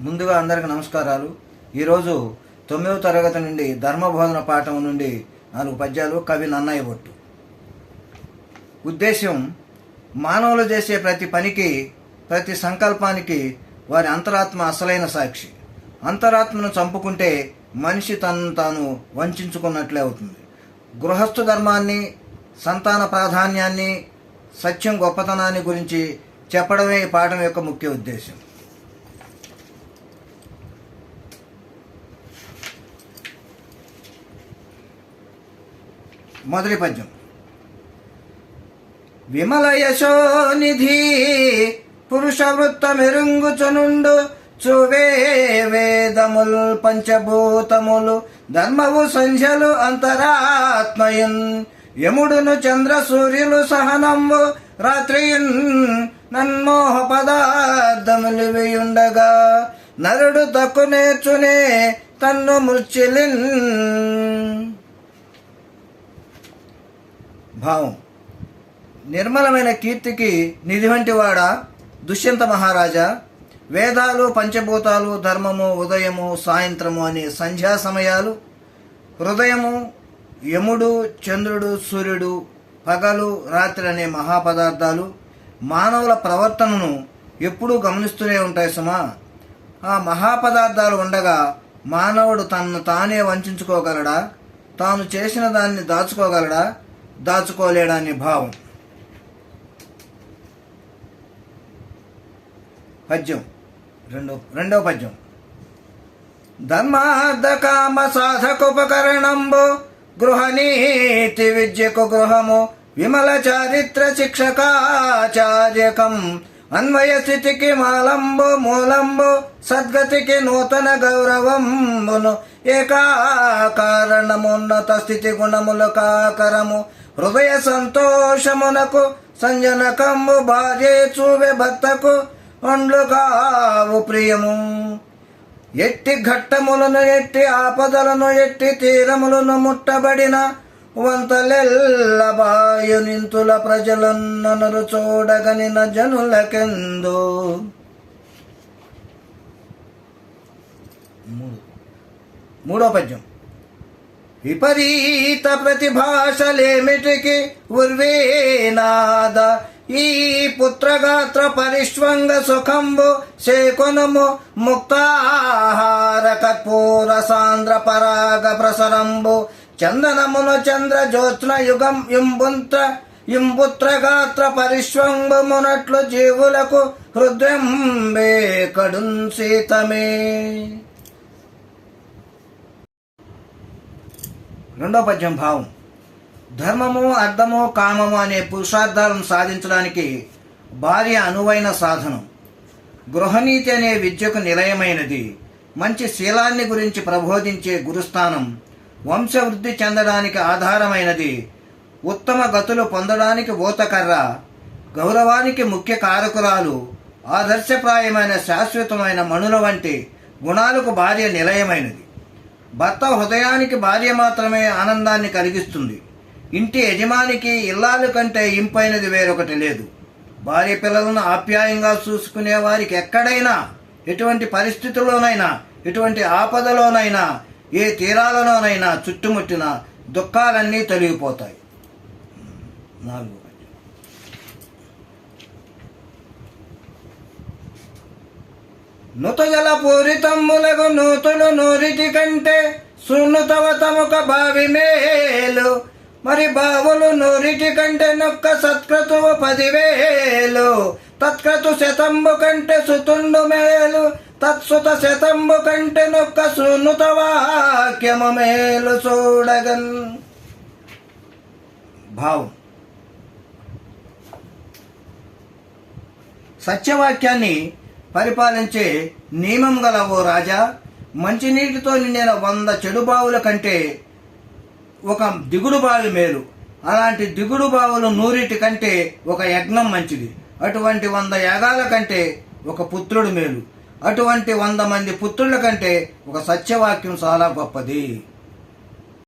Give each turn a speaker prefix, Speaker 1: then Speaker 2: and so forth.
Speaker 1: ముందుగా అందరికి నమస్కారాలు. ఈరోజు తొమ్మిదవ తరగతి నుండి ధర్మబోధన పాఠం నుండి నాలుగు పద్యాలు కవి నన్నయ్య బొట్టు. ఉద్దేశ్యం మానవులు చేసే ప్రతి పనికి ప్రతి సంకల్పానికి వారి అంతరాత్మ అసలైన సాక్షి. అంతరాత్మను చంపుకుంటే మనిషి తనను తాను వంచుకున్నట్లే అవుతుంది. గృహస్థు ధర్మాన్ని సంతాన ప్రాధాన్యాన్ని సత్యం గొప్పతనాన్ని గురించి చెప్పడమే ఈ పాఠం యొక్క ముఖ్య ఉద్దేశం మొదటి పద్యం. విమల యశోనిధి పురుష వృత్త మెరుంగుచునుండు చువే వేదముల్ పంచభూతములు ధర్మవు సంధ్యలు అంతరాత్మయున్. యముడును చంద్ర సూర్యులు సహనము రాత్రియున్ నన్మోహ పదార్థములు వేయుండగా. నరుడు తక్కు నేర్చునే తన్ను మృత్యులిన్ భావం. నిర్మలమైన కీర్తికి నిధి వంటివాడా దుష్యంత మహారాజా వేదాలు పంచభూతాలు ధర్మము ఉదయము సాయంత్రము అనే సంధ్యా సమయాలు హృదయము యముడు చంద్రుడు సూర్యుడు పగలు రాత్రి అనే మహాపదార్థాలు మానవుల ప్రవర్తనను ఎప్పుడూ గమనిస్తూనే ఉంటాయి సుమా. ఆ మహాపదార్థాలు ఉండగా మానవుడు తనను తానే వంచుకోగలడా? తాను చేసిన దాన్ని దాచుకోగలడా? దాచుకోలేడని భావం. పద్యం. రెండో రెండవ పద్యం. ధర్మార్థ కామ సాధకోపకరణంబు గృహనీతి విద్యకు గృహము విమల చారిత్ర శిక్షకాచార్యకం అన్వయ స్థితికి మాలంబు మూలంబు సద్గతికి నూతన గౌరవంబును ఏకాకారణమున్నత స్థితి గుణములు కాకరము. హృదయ సంతోషమునకు సంజనకంబు భార్య చూవే భర్తకు ఒండ్లు కావు ప్రియము. ఎట్టి ఘట్టములను ఎట్టి ఆపదలను ఎట్టి తీరములను ముట్టబడిన వంతలెల్ల బాయు నింతుల ప్రజలన్నను చూడగనిన జనులకెందు. మూడో. పద్యం. విపరీత ప్రతిభాషలేమిటికి ఉర్వేనాద. ఈ పుత్రగాత్ర పరిష్వంగ సుఖంబు శేకునము ముక్తాహార కర్పూర సాంద్ర పరాగ ప్రసరంబు చందనమును చంద్ర జ్యోత్న యుగం ఇంబుంత్ర గాత్ర పరిశ్రమమునట్లు జీవులకు హృదయంబే కడున్ సీతమే రెండో పద్యం భావం. ధర్మము అర్థము కామము అనే పురుషార్థాలను సాధించడానికి భార్య అనువైన సాధనం. గృహనీతి అనే విద్యకు నిలయమైనది. మంచి శీలాన్ని గురించి ప్రబోధించే గురుస్థానం వంశవృద్ధి చెందడానికి ఆధారమైనది. ఉత్తమ గతులు పొందడానికి ఊతకర్ర గౌరవానికి ముఖ్య కారకురాలు ఆదర్శప్రాయమైన శాశ్వతమైన మణుల వంటి గుణాలకు భార్య నిలయమైనది. భర్త హృదయానికి భార్య మాత్రమే ఆనందాన్ని కలిగిస్తుంది. ఇంటి యజమానికి ఇల్లాలు కంటే ఇంపైనది వేరొకటి లేదు. భార్య పిల్లలను ఆప్యాయంగా చూసుకునే వారికి ఎక్కడైనా ఎటువంటి పరిస్థితుల్లోనైనా ఎటువంటి ఆపదలోనైనా ఏ తీరాలలోనైనా చుట్టుముట్టిన దుఃఖాలన్నీ తొలగిపోతాయి. నాలుగు నుతజల పూరితమ్ములకు నూతులు నూరిటి కంటే సున్నుతవ తముక బావి మేలు మరి బావులు నూరిటి కంటే నొక్క సత్క్రతువు పదివేలు తత్క్రతు శతంబు కంటే సుతుండు మేలు తత్సుత శతంబు కంటే నొక్క సునుత వాక్యము మేలు చూడగన్. భావం. సత్యవాక్యాన్ని పరిపాలించే నియమం గల ఓ రాజా మంచినీటితో నిండిన వంద చెడు బావుల కంటే ఒక దిగుడు బావి మేలు. అలాంటి దిగుడు బావులు నూరిటి కంటే ఒక యజ్ఞం మంచిది. అటువంటి వంద యాగాల కంటే ఒక పుత్రుడు మేలు. అటువంటి వంద మంది పుత్రుల కంటే ఒక సత్యవాక్యం చాలా గొప్పది.